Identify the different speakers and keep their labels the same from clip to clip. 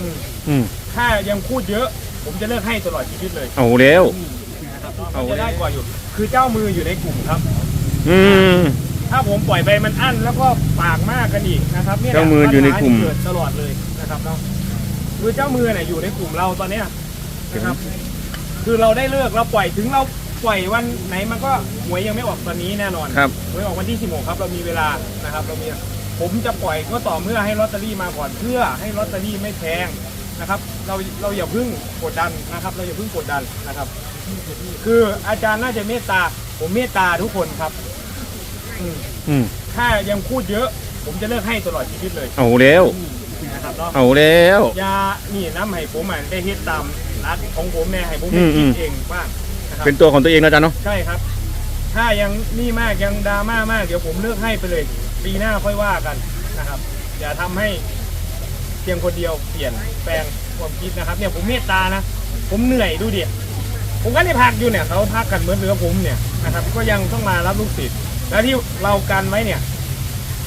Speaker 1: อืม
Speaker 2: อืม
Speaker 1: ถ้ายังพูดเยอะ ผมจะเลิกให้ตลอดชีวิตเลย
Speaker 2: เอาแล้ว
Speaker 1: นะครับ
Speaker 2: เอา
Speaker 1: จะได้กว่าอยู่ คือเจ้ามืออยู่ในกลุ่มครับ
Speaker 2: อืม
Speaker 1: ถ้าผมปล่อยไปมันอั้นแล้วก็ปากมากกันอีกนะครับเนี่ยแหละ
Speaker 2: เจ้ามืออยู่ในกลุ่ม
Speaker 1: ปัญหาที่เกิดตลอดเลยนะครับเนาะคือเจ้ามือเนี่ยอยู่ในกลุ่มเราตอนเนี้ยนะครับ คือเราได้เลิกเราปล่อยถึงเราปล่อยวันไหนมันก็หวยยังไม่ออกตอนนี้แน่นอน
Speaker 2: ครับ
Speaker 1: หวยออกวันที่16ครับเรามีเวลานะครับ เรามี ผมจะปล่อยก็ต่อเมื่อให้ลอตเตอรี่มาก่อนเพื่อให้ลอตเตอรี่ไม่แพงนะครับ เราเราอย่าเพึ่งกดดันนะครับ เราอย่าเพึ่งกดดันนะครับ คืออาจารย์น่าจะเมตตา ผมเมตตาทุกคนครับอืม
Speaker 2: อืม
Speaker 1: ถ้ายังพูดเยอะ ผมจะเลิกให้ตลอดชีวิตเลย
Speaker 2: เอาแล้ว
Speaker 1: นะครับเนาะ
Speaker 2: เอาแล้ว
Speaker 1: อยานี่น้ำให้ผมอะได้เฮ็ดตามรักของผมแน่ให้ผม
Speaker 2: อื
Speaker 1: ได้
Speaker 2: ม
Speaker 1: คิด
Speaker 2: อืม
Speaker 1: เองบ้างนะครับ
Speaker 2: เป็นตัวของตัวเองนะอาจารย์เนาะ
Speaker 1: ใช่ครับ ถ้ายังนี่มากยังดราม่ามาก เดี๋ยวผมเลิกให้ไปเลย ปีหน้าค่อยว่ากันนะครับอย่าทำให้เพียงคนเดียวเปลี่ยนแปลงความคิดนะครับ เนี่ยผมเมตตานะ ผมเหนื่อยดูดิผมก็ได้พักอยู่เนี่ยเขาพักกันเหมือนเรือผมเนี่ยนะครับ ก็ยังต้องมารับลูกศิษย์แล้วที่เรากันไว้เนี่ย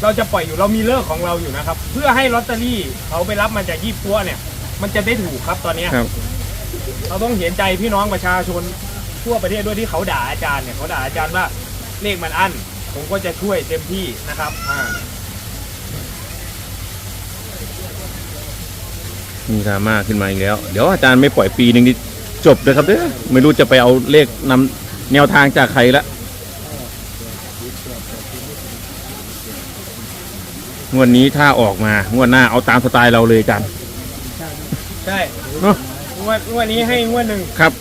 Speaker 1: เราจะปล่อยอยู่เรามีเลิกของเราอยู่นะครับ เพื่อให้ลอตเตอรี่เขาไปรับมาจากยี่ปัวเนี่ย มันจะได้ถูกครับตอนเนี้ย
Speaker 2: ครับ
Speaker 1: เราต้องเห็นใจพี่น้องประชาชนทั่วประเทศด้วยที่เขาด่าอาจารย์เนี่ยเขาด่าอาจารย์ว่าเลขมันอั้น ผมก็จะช่วยเต็มที่นะครับอ่า
Speaker 2: มีดราม่าขึ้นมาอีกแล้ว เดี๋ยวอาจารย์ไม่ปล่อยปีหนึ่งนี่จบเลยครับเด้อไม่รู้จะไปเอาเลขนำแนวทางจากใครละงวดนี้ถ้าออกมางวดหน้าเอาตามสไตล์เราเลยอาจารย์
Speaker 1: ใช่
Speaker 2: เนาะ
Speaker 1: งวดงวดนี้ให้งวดหนึ่ง
Speaker 2: ครับ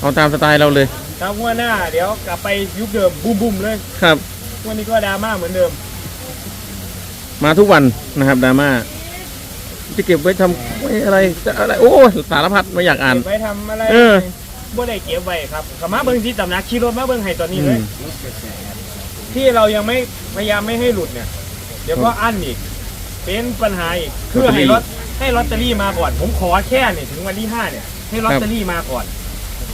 Speaker 2: เอาตามสไตล์เราเลย
Speaker 1: ครับงวดหน้า เดี๋ยวกลับไปยุคเดิมบูมบูมๆเลย
Speaker 2: ครับ
Speaker 1: งวดนี้ก็ดราม่าเหมือนเดิม
Speaker 2: มาทุกวันนะครับดราม่าจะเก็บไว้ทำไว้อะไรจะอะไร โอ้สารพัดไม่อยากอ่าน
Speaker 1: เก็บไว้ทำอะไร
Speaker 2: เออ
Speaker 1: บ่ได้เก็บไว้ครับกลับมาเบิ้งที่ตำหนักขี่รถมาเบิ้งให้ตอนนี้เลย
Speaker 2: อืม
Speaker 1: ที่เรายังไม่พยายามไม่ให้หลุดเนี่ย เดี๋ยวก็อั้นอีก เป็นปัญหาอีกเพื่อให้รถให้ลอตเตอรี่มาก่อน ผมขอแค่เนี่ยถึงวันที่ห้าเนี่ย ให้ลอตเตอรี่มาก่อนเพ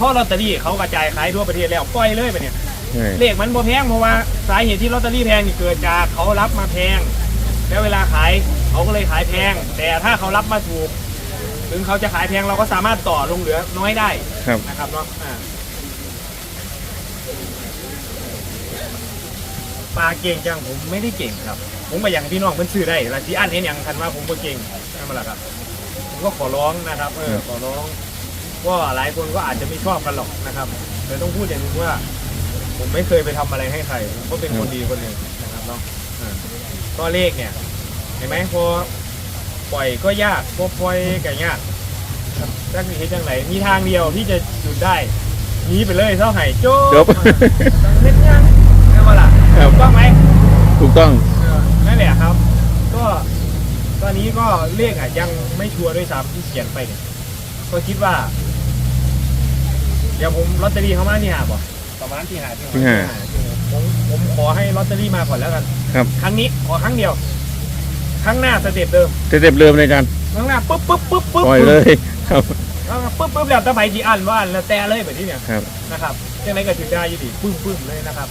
Speaker 1: ราะลอตเตอรี่เขากระจายขายทั่วประเทศแล้วปล่อยเลยไปเนี่ย
Speaker 2: ใช่
Speaker 1: เลขมันบ่แพงเพราะว่าสาเหตุที่ลอตเตอรี่แพงนี่เกิดจากเขารับมาแพง แล้วเวลาขายเขาก็เลยขายแพง แต่ถ้าเขารับมาถูก ถึงเขาจะขายแพงเราก็สามารถต่อลงเหลือน้อยได้
Speaker 2: ครับ
Speaker 1: นะครับเนาะอ่าปลาเก่งจังผมไม่ได้เก่งครับ ผมก็อย่างพี่น้องเพิ่นซื้อได้ละที่อันเห็นอย่างคันว่าผมก็เก่งนั่นมาละครับผมก็ขอร้องนะครับ เออขอร้อง ว่าหลายคนก็อาจจะไม่ชอบกันหรอกนะครับแต่ต้องพูดอย่างหนึงว่า ผมไม่เคยไปทำอะไรให้ใครผมก็เป็นคนดีคนหนึ่งนะครับเนาะอ่าก็เลขเนี่ย เห็นไหมพอปล่อยก็ยากพอปล่อยก็ยากครับถ้าคือคิดจังไหนมีทางเดียวที่จะหยุดได้หนีไปเลยเท่าไห่โจ้
Speaker 2: จบ
Speaker 1: เล่นยังใช่ปะล่ะ
Speaker 2: ครับ
Speaker 1: ถูกต้องไหม
Speaker 2: ถูกต้อง
Speaker 1: เออนั่นแหละครับ ก็ตอนนี้ก็เลขอะยังไม่ชัวร์ด้วยซ้ำที่เขียนไปเนี่ยก็คิดว่าเดี๋ยวผมลอตเตอรี่เขามาที่หาบ่ประมาณที่หาที่
Speaker 2: ที่หา
Speaker 1: ผมผมขอให้ลอตเตอรี่มาก่อนแล้วกัน
Speaker 2: ครับ
Speaker 1: ครั้งนี้ขอครั้งเดียวครั้งหน้าสเต็ปเดิม
Speaker 2: เต็มๆเริ่มเลยอาจารย์
Speaker 1: ครั้งหน้าปุ๊บปุ๊บปุ๊บปุ๊บ
Speaker 2: ปล่อยเลยครับ
Speaker 1: แล้วก็ปุ๊บปุ๊บแล้วตะไบจีอันว่าอันแล้วแต่เลยแบบนี้เนี่ย
Speaker 2: ครับ
Speaker 1: นะครับยังไงก็ถึงได้อยี่ดีปึ้มปึ้มเลยนะครับ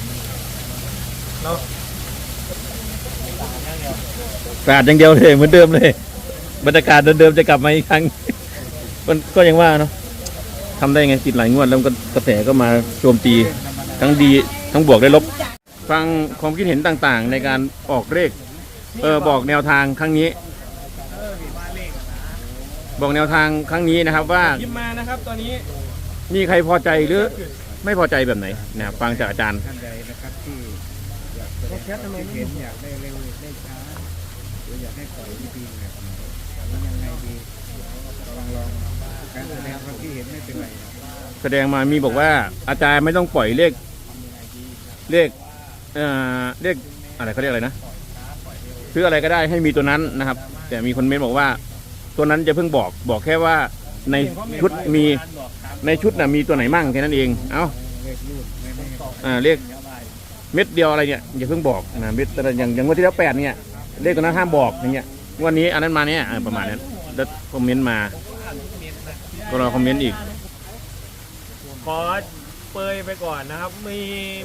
Speaker 1: เนาะ
Speaker 2: สะอาดอย่างเดียวเลยเหมือนเดิมเลย บรรยากาศเดิมๆจะกลับมาอีกครั้ง มันก็ยังว่าเนาะ ทำได้ไงติดหลายงวดแล้วก็กระแสก็มาโจมตีทั้งดีทั้งบวกได้ลบ ฟังความคิดเห็นต่างๆ ในการออกเลขเออบอกแนวทางครั้งนี้ บอกแนวทางครั้งนี้นะครับว่า
Speaker 1: พิมพ์มานะครับตอนนี้
Speaker 2: มีใครพอใจหรือไม่พอใจแบบไหนนะครับฟังจากอาจารย์
Speaker 3: ท่านใดนะครับที่อยากจะ
Speaker 1: แคททำไม
Speaker 3: เห็นอยากได้เร็วได้ช้าหรืออยากให้ปล่อยวิธีแบบไหนหรือยังไงดีลองลอง การแสดงความคิดเห็นไม่เป็นไรครับ
Speaker 2: แสดงมามีบอกว่า อาจารย์ไม่ต้องปล่อยเลขเลขเอ่อเลขอะไรเขาเรียกอะไรนะซื้ออะไรก็ได้ให้มีตัวนั้นนะครับ แต่มีคนเม้นต์บอกว่า ตัวนั้นจะเพิ่งบอกบอกแค่ว่าในชุดมีในชุดน่ะมีตัวไหนมั่งแค่นั้นเอง เอ้า
Speaker 3: เลขรูดไม่ไม่
Speaker 2: อ่าเลขเม็ดเดียวอะไรเนี่ยอย่าเพิ่งบอกนะเม็ดแต่อย่างอย่างงวันที่แล้วแปดเนี่ยเลขตัวนั้นห้ามบอกอย่างเงี้ยงวันนี้อันนั้นมาเนี่ยอ่าประมาณนั้นแล้วคอมเมนต์มา ก็รอคอมเมนต์อีก
Speaker 1: ขอเปยไปก่อนนะครับ มี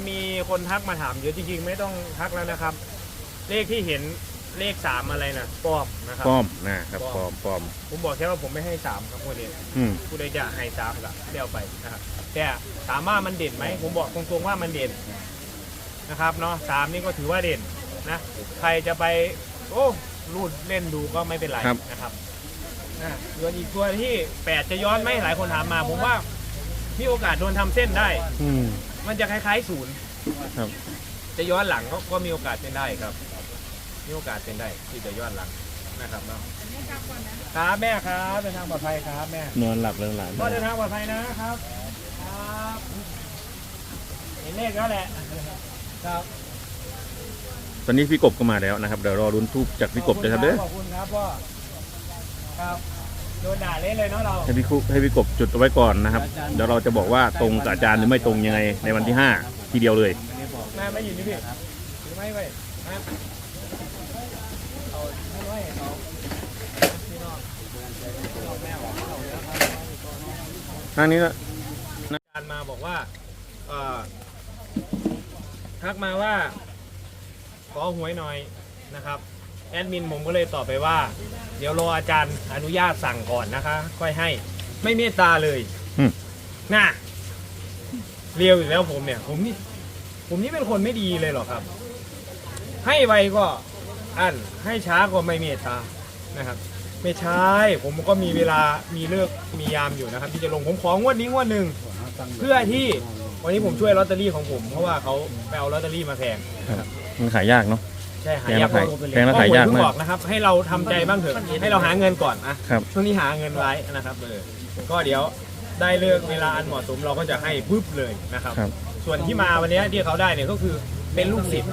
Speaker 1: มีคนทักมาถามเยอะจริงๆ ไม่ต้องทักแล้วนะครับ เลขที่เห็นเลขสามอะไรนะปลอมนะครับ
Speaker 2: ป้อมนะครับป้อมป้อม
Speaker 1: ผมบอกแค่ว่าผมไม่ให้สามครับวันนี้
Speaker 2: อืม
Speaker 1: ผู้ใดจะให้สามก็เดี๋ยวไปนะครับ แต่ถามว่ามันเด่นไหมผมบอกตรงๆว่ามันเด่นนะครับเนาะสามนี่ก็ถือว่าเด่นนะ ใครจะไป โอ้รูดเล่นดูก็ไม่เป็นไรนะครับ นะส่วนอีกตัวที่แปดจะย้อนไหมหลายคนถามมาผมว่ามีโอกาสโดนทำเส้นได้
Speaker 2: อืม
Speaker 1: มันจะคล้ายๆศูนย์
Speaker 2: ครับ
Speaker 1: จะย้อนหลังก็ก็มีโอกาสเป็นได้ครับ มีโอกาสเป็นได้ที่จะย้อนหลังนะครับเนาะครับแม่ครับเดินทางปลอดภัยครับแม่
Speaker 2: นอนหลับแล้วหลาน
Speaker 1: ก็เดินทางปลอดภัยนะครับ ครับเห็นเลขแล้วแหละ ครับ
Speaker 2: ตอนนี้พี่กบก็มาแล้วนะครับเดี๋ยวรอรุ้นทูบจากพี่กบเลยครับเด้อ
Speaker 1: ขอบคุณครับพ่อ ครับโดนด่าเละเลยเนาะเรา
Speaker 2: ให้พี่คุให้พี่กบจุดเอาไว้ก่อนนะครับ เดี๋ยวเราจะบอกว่าตรงกับอาจารย์หรือไม่ตรงยังไงในวันที่ห้าทีเดียวเลย
Speaker 3: ไม่ได้บอก
Speaker 1: แม่ไม่อยู่นี่พี่หรือไม่ไปนะเอาไม่ไว้เอาพี่น้องเอาแม่ออกเอาแล้วครับ
Speaker 2: ทางนี้นะ
Speaker 1: อาจารย์มาบอกว่าเอ่อทักมาว่า ขอหวยหน่อยนะครับ แอดมินผมก็เลยตอบไปว่า เดี๋ยวรออาจารย์อนุญาตสั่งก่อนนะคะ ค่อยให้ ไม่เมตตาเลย
Speaker 2: อืม
Speaker 1: น่ะเรียวอีกแล้วผมเนี่ย ผมนี่ ผมนี่เป็นคนไม่ดีเลยเหรอครับ ให้ไวก็อันให้ช้าก็ไม่เมตตานะครับ ไม่ใช่ผมก็มีเวลามีเลิกมียามอยู่นะครับ ที่จะลงผมของวดนี้งวดหนึ่งเพื่อที่วันนี้ผมช่วยลอตเตอรี่ของผม เพราะว่าเขาไปเอาลอตเตอรี่มาแพงนะครับ
Speaker 2: มันขายยากเนาะ
Speaker 1: ใช่หา
Speaker 2: แพง
Speaker 1: ยาก
Speaker 2: แล้วขาย
Speaker 1: กว่
Speaker 2: แพงแล้วขายยากมาก
Speaker 1: เพิ่งบอกนะครับ ให้เราทำใจบ้างเถอะให้เราหาเงินก่อนนะครับ ช่วงนี้หาเงินไว้นะครับเออก็เดี๋ยวได้เลือกเวลาอันเหมาะสมเราก็จะให้ปุ๊บเลยนะครับ
Speaker 2: ครับ
Speaker 1: ส่วนที่มาวันนี้ที่เขาได้เนี่ยก็คือเป็นลูกศิษย์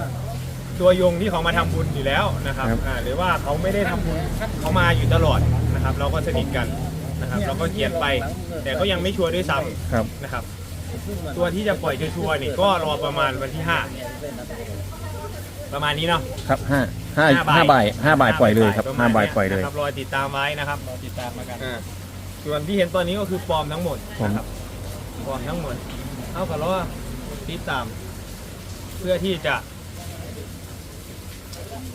Speaker 1: ตัวยงที่เขามาทำบุญอยู่แล้วนะครับ
Speaker 2: ครับ
Speaker 1: อ่าหรือว่าเขาไม่ได้ทำบุญเขามาอยู่ตลอดนะครับ เราก็สนิทกันนะครับ เราก็เขียนไป แต่ก็ยังไม่ชัวร์ด้วยซ้ำ
Speaker 2: ครับ
Speaker 1: นะครับตัวที่จะปล่อยชัวร์ๆนี่ก็รอประมาณวันที่ห้า ประมาณนี้เนาะ
Speaker 2: ครับห้าห้าห้าบ่ายห้าบ่ายปล่อยเลยครับห้าบ่ายปล่อยเลย
Speaker 1: นะครับรอติดตามไว้นะครับรอติดตามมากันส่วนที่เห็นตอนนี้ก็คือปลอมทั้งหมดนะครับปลอมทั้งหมดเอากับรอติดตาม เพื่อที่จะ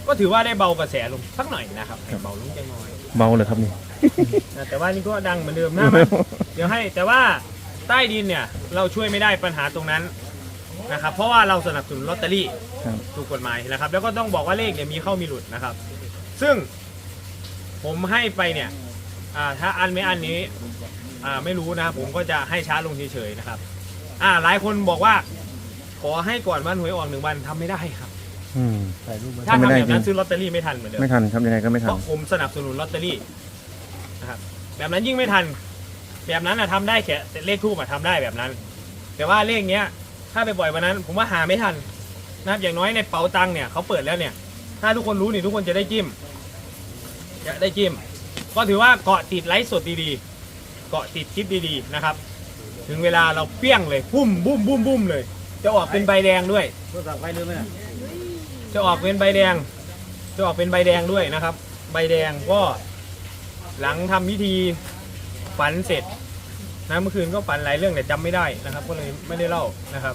Speaker 1: ก็ถือว่าได้เบากระแสลงสักหน่อยนะครับให้เบาลงจังหน่อย
Speaker 2: เบาเลยครับนี่
Speaker 1: นะแต่ว่านี่ก็ดังเหมือนเดิมนะมันเดี๋ยวให้แต่ว่าใต้ดินเนี่ย เราช่วยไม่ได้ปัญหาตรงนั้น นะครับเพราะว่าเราสนับสนุนลอตเตอรี่
Speaker 2: ครับ
Speaker 1: ถูกกฎหมายนะครับ แล้วก็ต้องบอกว่าเลขเนี่ยมีเข้ามีหลุดนะครับ ซึ่งผมให้ไปเนี่ยอ่าถ้าอันไม่อันนี้อ่าไม่รู้นะผมก็จะให้ช้าลงเฉยๆนะครับอ่าหลายคนบอกว่า ขอให้ก่อนวันหวยออกหนึ่งวันทำไม่ได้ครับ
Speaker 2: อืม
Speaker 1: ถ้า
Speaker 2: ทำไม่
Speaker 1: ทำ
Speaker 2: ได้
Speaker 1: แบบนั้น
Speaker 2: จริง
Speaker 1: ซื้อลอตเตอรี่ไม่ทันเหมือนเดิม
Speaker 2: ไม่ทันครับยังไงก็ไม่ทั
Speaker 1: เพ
Speaker 2: น
Speaker 1: ราะผมสนับสนุนลอตเตอรี่นะครับแบบนั้นยิ่งไม่ทัน แบบนั้นอะทำได้แค่แต่เลขทูบอะทำได้แบบนั้น แต่ว่าเลขเนี้ย ถ้าไปปล่อยวันนั้น ผมว่าหาไม่ทันนะครับอย่างน้อยในเป๋าตังค์เนี่ยเขาเปิดแล้วเนี่ย ถ้าทุกคนรู้นี่ทุกคนจะได้จิ้ม จะได้จิ้ม ก็ถือว่าเกาะติดไลฟ์สดดีๆ เกาะติดคลิปดีๆนะครับ ถึงเวลาเราเปี้ยงเลยบุ้มบุ้มบุ้มบุ้มเลย จะออกเป็นใบแดงด้วย
Speaker 3: โทรศัพท์ใครลืมไหมน่ะ
Speaker 1: จะออกเป็นใบแดง จะออกเป็นใบแดงด้วยนะครับ ใบแดงก็หลังทำพิธีฝันเสร็จ นะเมื่อคืนก็ฝันหลายเรื่องแต่จำไม่ได้นะครับ ก็เลยไม่ได้เล่านะครับ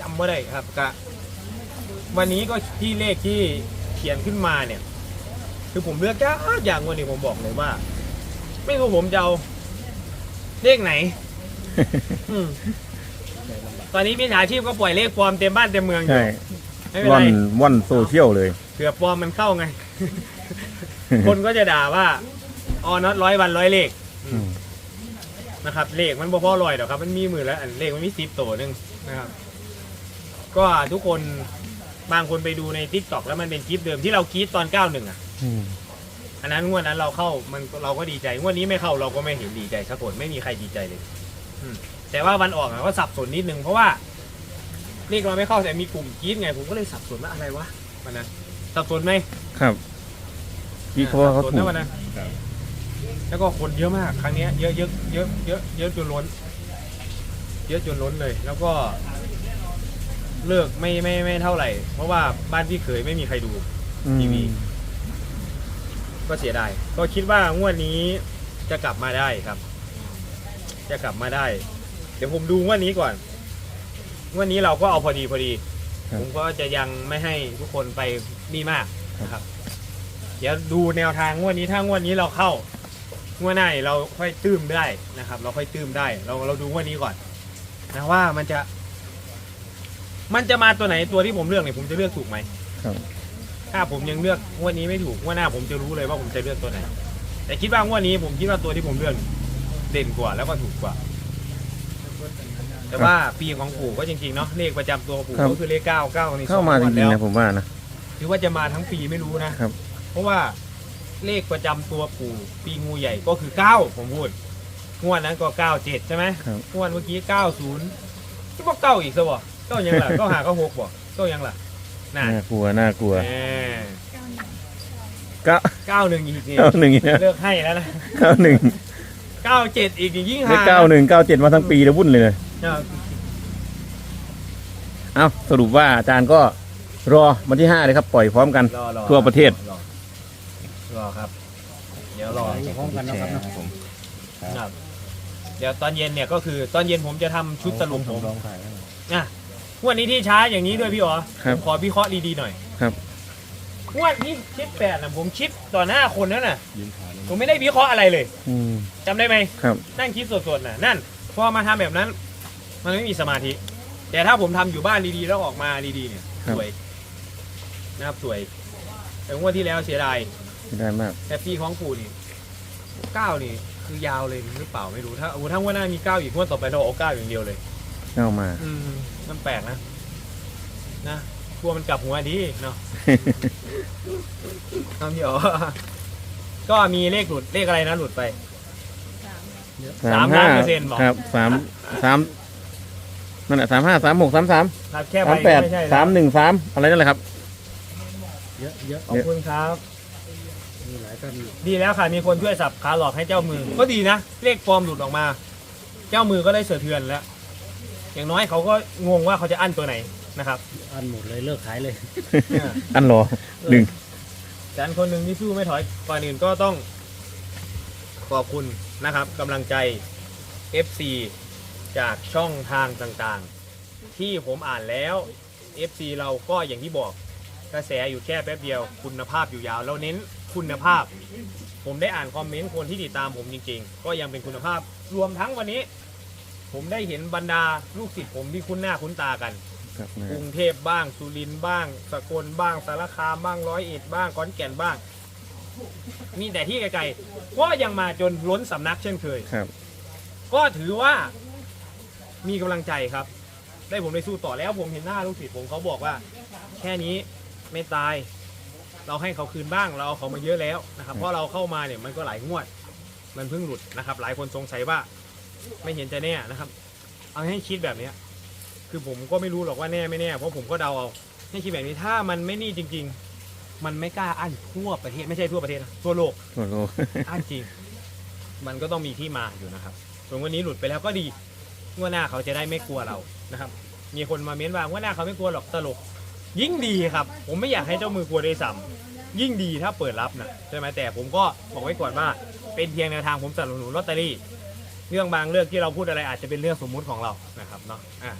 Speaker 1: จำไม่ได้ครับกะวันนี้ก็ที่เลขที่เขียนขึ้นมาเนี่ย คือผมเลือกยากอย่างวันนี้ผมบอกเลยว่า ไม่รู้ผมจะเอาเลขไหน อืมตอนนี้มิจฉาชีพก็ปล่อยเลขปลอมเต็มบ้านเต็มเมืองอยู่
Speaker 2: ใช่
Speaker 1: ไม่เป็น
Speaker 2: ว่อ
Speaker 1: ไร
Speaker 2: นว่อนโซเชียลเลย
Speaker 1: เผื่อปลอมมันเข้าไง คนก็จะด่าว่าออน็อตร้อยวันร้อยเลข
Speaker 2: อืม
Speaker 1: นะครับเลขมันบ่พอร้อยหรอกครับ มันมีมือแล้วอันเลขมันมีสิบตัวหนึงนะครับ ก็ทุกคนบางคนไปดูในทิกตอกแล้วมันเป็นคลิปเดิมที่เราคิดตอน91อะ
Speaker 2: อืม
Speaker 1: อันนั้นงวดนั้นเราเข้ามันเราก็ดีใจงวดนี้ไม่เข้าเราก็ไม่เห็นดีใจสักคนไม่มีใครดีใจเลยอืมแต่ว่าวันออกอะก็สับสนนิดนึงเพราะว่าเลขเราไม่เข้าแต่มีกลุ่มกรีดไงผมก็เลยสับสนว่าอะไรวะวันนั้นสับสนไหม
Speaker 2: ครับพี่เขาว่าเขา
Speaker 1: สับสน
Speaker 2: ถู
Speaker 1: นะ
Speaker 2: ก
Speaker 1: วันนั้น แล้วก็คนเยอะมากครั้งเนี้ยเยอะเยอะเยอะเยอะเยอะจนล้น เยอะจนล้นเลย แล้วก็ เลิกไม่ไม่ไม่เท่าไหร่ เพราะว่าบ้านพี่เขยไม่มีใครดู
Speaker 2: อืม
Speaker 1: ทีวีก็เสียดายก็คิดว่างวดนี้จะกลับมาได้ครับ จะกลับมาได้ เดี๋ยวผมดูงวดนี้ก่อนงวดนี้เราก็เอาพอดีพอดี ผมก็จะยังไม่ให้ทุกคนไปนี่มากนะครับ เดี๋ยวดูแนวทางงวดนี้ถ้างวดนี้เราเข้า งวดหน้าเนี่ยเราค่อยตื้มได้นะครับ เราค่อยตื้มได้ เราเราดูงวดนี้ก่อนนะว่ามันจะ มันจะมาตัวไหนตัวที่ผมเลือกเนี่ยผมจะเลือกถูกไหม
Speaker 2: ครับ
Speaker 1: ถ้าผมยังเลือกงวดนี้ไม่ถูกงวดหน้าผมจะรู้เลยว่าผมจะเลือกตัวไหน แต่คิดว่างวดนี้ผมคิดว่าตัวที่ผมเลือกเด่นกว่าแล้วก็ถูกกว่า แต่ว่าปีของปู่ก็จริงๆเนาะเลขประจำตัวปู่
Speaker 2: ครับ
Speaker 1: ก็คือเลขเก้าเก้าใน
Speaker 2: เข้ามาจริงๆนะผมว่านะ
Speaker 1: ถือว่าจะมาทั้งปีไม่รู้นะ
Speaker 2: ครับ
Speaker 1: เพราะว่า เลขประจำตัวปู่ปีงูใหญ่ก็คือเก้าผมพูด งวดนั้นก็เก้าเจ็ดใช่ไหม
Speaker 2: ครับ
Speaker 1: งวดเมื่อกี้เก้าศูนย์ที่บอกเก้าอีกซะบ่เก้ายังล่ะ เก้าหาเก้าหกบ่เก้ายังล่ะน่ะ
Speaker 2: น่ากลัวน่ากลัว
Speaker 1: แหม
Speaker 2: เก้า
Speaker 1: เก้าหนึ่งอีกนี่
Speaker 2: เก้าหนึ่งอีกนะ
Speaker 1: เลือกให้แล้วนะ
Speaker 2: เก้าหนึ่ง
Speaker 1: เก้าเจ็ดอีกนี่ยิ่ง
Speaker 2: ได้
Speaker 1: หา
Speaker 2: เก้าหนึ่งเก้าเจ็ดมาทั้งปีแล้ววุ่นเลย
Speaker 1: เออ
Speaker 2: เอ้าสรุปว่าอาจารย์ก็รอวันที่ห้าเลยครับ ปล่อยพร้อมกัน
Speaker 1: รอรอ
Speaker 2: ทั่วประเทศ
Speaker 1: รอรอ ครับ เดี๋ยวรอ
Speaker 3: พร้อมกันนะครับเนาะ
Speaker 1: ครับ เดี๋ยวตอนเย็นเนี่ยก็คือตอนเย็นผมจะทำชุดสรุปผม
Speaker 3: ลองถ่ายให้หน่อย
Speaker 1: อะงวดนี้ที่ช้าอย่างนี้ด้วยพี่อ๋อ
Speaker 2: ครับ
Speaker 1: ผมขอวิเคราะห์ดีๆหน่อย
Speaker 2: ครับ
Speaker 1: งวดนี้คิดแปดนะผมคิดต่อหน้าคนนั่นน่ะ
Speaker 3: ยืนถ่ายเลย
Speaker 1: ผมไม่ได้วิเคราะห์อะไรเลย
Speaker 2: อืม
Speaker 1: จำได้ไหม
Speaker 2: ครับ
Speaker 1: นั่งคิดสดๆน่ะนั่นพอมาทำแบบนั้น มันไม่มีสมาธิ แต่ถ้าผมทำอยู่บ้านดีๆ แล้วออกมาดีๆเนี่ย
Speaker 2: ครับ
Speaker 1: สวยนะครับสวย แต่งวดที่แล้วเสียดาย
Speaker 2: ได้มาก
Speaker 1: แต่ปีของปู่นี่เก้านี่คือยาวเลยหรือเปล่าไม่รู้ถ้าโอ้ถ้างวดหน้ามีเก้าอีกงวดต่อไปเราเอาเก้าอย่างเดียวเลย
Speaker 2: เข้ามา
Speaker 1: อืมมันแปลกนะนะกลัวมันกลับหัวดีเนาะทำเดี๋ยวก็มีเลขหลุดเลขอะไรนะหลุดไปสามล้านเปอร์เซ็นต์บอก
Speaker 2: ครับสามสามนั่นแหละสามห้าสามหกสามสาม
Speaker 1: ครับแค่
Speaker 2: สาม
Speaker 1: ใบ
Speaker 2: แปด
Speaker 1: ไม่ใช่
Speaker 2: สามหนึ่งสามอะไรนั่นแหละครับ
Speaker 3: เยอะเยอะ
Speaker 1: ขอบคุณครับ
Speaker 3: มีหลายท่านอยู่
Speaker 1: ดีแล้วค่ะ มีคนช่วยสับขาหลอกให้เจ้ามือ ก็ดีนะ เลขฟอร์มหลุดออกมา เจ้ามือก็ได้เสือเทือนแล้ว อย่างน้อยเขาก็งงว่าเขาจะอั้นตัวไหนนะครับ
Speaker 3: อันหมดเลยเลิกขายเลย
Speaker 1: เนี่ย
Speaker 2: อันรอหนึ่ง
Speaker 1: แต่อันคนหนึ่งที่สู้ไม่ถอยก่อนอื่นก็ต้อง ขอบคุณนะครับกำลังใจ FC จากช่องทางต่างๆ ที่ผมอ่านแล้ว FC เราก็อย่างที่บอกกระแสอยู่แค่แป๊บเดียว คุณภาพอยู่ยาวเราเน้น คุณภาพ ผมได้อ่านคอมเมนต์คนที่ติดตามผมจริง ๆ ก็ยังเป็นคุณภาพ รวมทั้งวันนี้ ผมได้เห็นบรรดาลูกศิษย์ผมที่คุ้นหน้าคุ้นตากัน
Speaker 2: ครับนะ
Speaker 1: กรุงเทพบ้าง สุรินทร์บ้าง สกลบ้าง สารคามบ้างร้อยเอ็ดบ้างขอนแก่นบ้าง มีแต่ที่ไกลๆก็ยังมาจนล้นสำนักเช่นเคย
Speaker 2: ครับ
Speaker 1: ก็ถือว่ามีกำลังใจครับ ได้ผมได้สู้ต่อแล้วผมเห็นหน้าลูกศิษย์ผมเขาบอกว่า แค่นี้ไม่ตาย เราให้เขาคืนบ้างเราเอาเขามาเยอะแล้วนะครับเพราะเราเข้ามาเนี่ยมันก็หลายงวด มันเพิ่งหลุดนะครับ หลายคนสงสัยว่าไม่เห็นจะแน่นะครับ เอาให้คิดแบบเนี้ยคือผมก็ไม่รู้หรอกว่าแน่ไม่แน่เพราะผมก็เดาเอาให้คิดแบบนี้ถ้ามันไม่นี่จริง ๆ มันไม่กล้าอั้นทั่วประเทศไม่ใช่ทั่วประเทศนะทั่วโลก
Speaker 2: โอ้โห
Speaker 1: อ้างจริง มันก็ต้องมีที่มาอยู่นะครับ ส่วนวันนี้หลุดไปแล้วก็ดีงวดหน้าเขาจะได้ไม่กลัวเรานะครับ มีคนมาเม้นว่างวดหน้าเขาไม่กลัวหรอกตลก ยิ่งดีครับ ผมไม่อยากให้เจ้ามือกลัวได้วยซ้ำยิ่งดีถ้าเปิดรับนะใช่ไหมแต่ผมก็บอกไว้ก่อนว่า เป็นเพียงแนวทางผมสนับสนุนลอตเตอรี่เรื่องบางเรื่องที่เราพูดอะไรอาจจะเป็นเรื่องสมมุติของเรานะครับเนาะอะ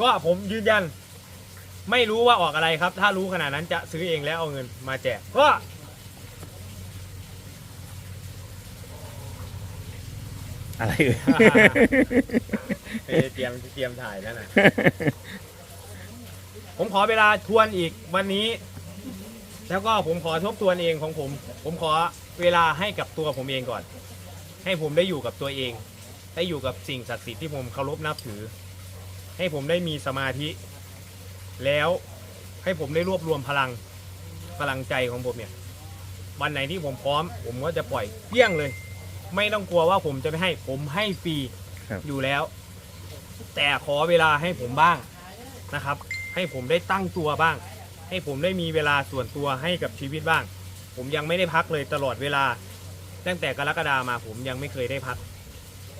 Speaker 1: ก็ผมยืนยัน ไม่รู้ว่าออกอะไรครับ ถ้ารู้ขนาดนั้นจะซื้อเองแล้วเอาเงินมาแจกก็
Speaker 2: อะไรเอ่ย
Speaker 1: เอ้ยเตรียมเตรียมถ่ายแล้วนะ ผมขอเวลาทวนอีกวันนี้ แล้วก็ผมขอทบทวนเองของผม ผมขอเวลาให้กับตัวผมเองก่อน ให้ผมได้อยู่กับตัวเอง ได้อยู่กับสิ่งศักดิ์สิทธิ์ที่ผมเคารพนับถือ ให้ผมได้มีสมาธิ แล้วให้ผมได้รวบรวมพลังพลังใจของผมเนี่ย วันไหนที่ผมพร้อม ผมก็จะปล่อยเปี้ยงเลย ไม่ต้องกลัวว่าผมจะไม่ให้ ผมให้ฟรี
Speaker 2: ครับ
Speaker 1: อยู่แล้ว แต่ขอเวลาให้ผมบ้างนะครับ ให้ผมได้ตั้งตัวบ้าง ให้ผมได้มีเวลาส่วนตัวให้กับชีวิตบ้าง ผมยังไม่ได้พักเลยตลอดเวลา ตั้งแต่กรกฎามาผมยังไม่เคยได้พัก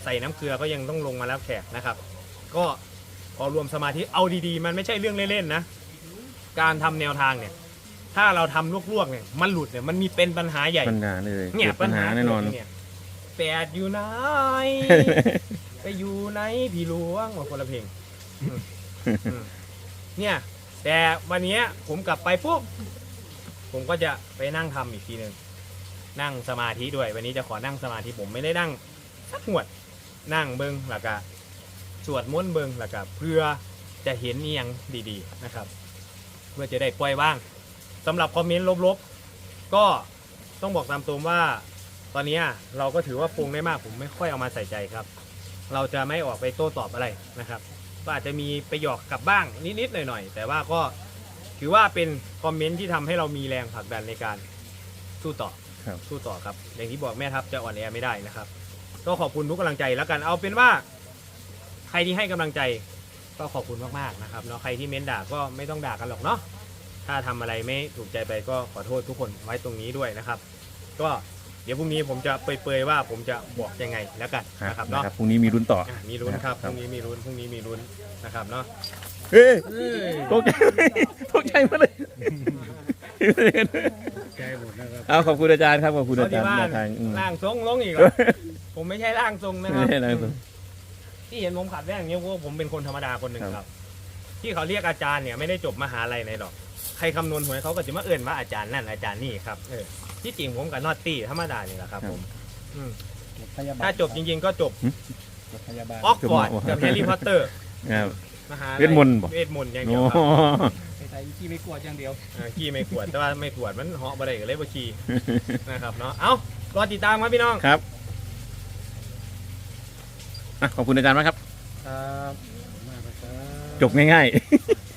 Speaker 1: ใส่น้ำเกลือก็ยังต้องลงมาแล้วแขกนะครับ ก็ขอรวมสมาธิเอาดีๆ มันไม่ใช่เรื่องเล่นๆนะ การทำแนวทางเนี่ย ถ้าเราทำลวกๆเนี่ยมันหลุดเนี่ยมันมีเป็นปัญหาใหญ่
Speaker 2: ปัญหาเลย
Speaker 1: เนี่ย
Speaker 2: เกิดปัญหาแน่นอน
Speaker 1: เยแปดอยู่ไหนไปอยู่ไหนพี่หลวงมาคนละเพลงอืมอืม เนี่ยแต่วันนี้ผมกลับไปปุ๊บผมก็จะไปนั่งทำอีกทีหนึ่งนั่งสมาธิด้วย วันนี้จะขอนั่งสมาธิผมไม่ได้นั่งสักหวดนั่งเบิงแล้วก็สวดมนต์เบิงแล้วก็เพื่อจะเห็นเอียงดีๆนะครับ เพื่อจะได้ปล่อยว่างสำหรับคอมเมนต์ลบๆ ก็ต้องบอกตามตรงว่า ตอนนี้เราก็ถือว่าปรุงได้มากผมไม่ค่อยเอามาใส่ใจครับ เราจะไม่ออกไปโต้ตอบอะไรนะครับ ก็อาจจะมีไปหยอกกลับบ้างนิดๆหน่อยๆแต่ว่าก็ถือว่าเป็นคอมเมนต์ที่ทำให้เรามีแรงผลักดันในการสู้ต่อ
Speaker 2: ครับ
Speaker 1: สู้ต่อครับอย่างที่บอกแม่ทัพจะอ่อนแอไม่ได้นะครับก็ขอบคุณทุกกำลังใจแล้วกันเอาเป็นว่า ใครที่ให้กำลังใจก็ขอบคุณมากๆนะครับเนาะใครที่เม้นด่าก็ไม่ต้องด่ากันหรอกเนาะถ้าทำอะไรไม่ถูกใจไปก็ขอโทษทุกคนไว้ตรงนี้ด้วยนะครับ ก็ เดี๋ยวพรุ่งนี้ผมจะเปรยๆว่าผมจะบอกยังไงแล้วกันนะครับ
Speaker 2: นะ
Speaker 1: เนาะ
Speaker 2: ครับพรุ่งนี้มีรุ่นต่อ
Speaker 1: อะมีลุ้นครับ
Speaker 2: ค
Speaker 1: พ
Speaker 2: รับ
Speaker 1: รุ่งนี้มีลุ้นพรุ่งนี้มีลุ้นนะครับเนาะ
Speaker 2: เฮ้ย
Speaker 1: เอ้ย
Speaker 2: ตกใจตกใจมาเลย
Speaker 3: ใจหมดนะครับ
Speaker 2: เอาขอบคุณอาจารย์ครับขอบคุณ
Speaker 1: เขา
Speaker 2: อา
Speaker 1: ที่
Speaker 2: จารย์
Speaker 1: บ้า
Speaker 2: แน
Speaker 1: น
Speaker 2: วทางอืม
Speaker 1: ร่างทรงลงอีกเหรอผมไม่ใช่ร่างทรงนะครับ
Speaker 2: ไม่ใช่ร่างทรง
Speaker 1: ที่เห็นผมขัดแว่นอย่างเงี้ยเพราะว่าผมเป็นคนธรรมดาคนหนึ่ง
Speaker 2: ครับ
Speaker 1: ครับ ที่เขาเรียกอาจารย์เนี่ยไม่ได้จบมหาลัยไหนหรอก ใครคำนวณหวยเขาก็จะมาเอื่นว่าอาจารย์นั่นอาจารย์นี่ครับเออ ที่จริงผมกับนอตตี้ธรรมดานี่แหละครับผมอืม
Speaker 3: พยาบาล
Speaker 1: ถ้าจบจริง ๆ ก็จบ
Speaker 3: พยาบาล
Speaker 1: ออกฟอร์ดกับแฮร์รี่พอตเตอร์
Speaker 2: ครับ
Speaker 1: มหาลัย
Speaker 2: เวทมนต์บ่
Speaker 1: เวทมนต์อย่าง
Speaker 2: โอ้
Speaker 1: เดียวครับ
Speaker 3: ใส่ที่ไม่กลัวอย่างเดียว
Speaker 1: อ่าขี้ไม่ขวดแต่ว่าไม่ขวดมันเหาะบ่ได้ก็เลยบ่ขี้นะครับเนาะเอ้ารอติดตามครับพี่น้อง
Speaker 2: ครับอะขอบคุณอาจารย์มากครับ
Speaker 1: ครับ
Speaker 3: มากนะครับ
Speaker 2: จบง่ายๆ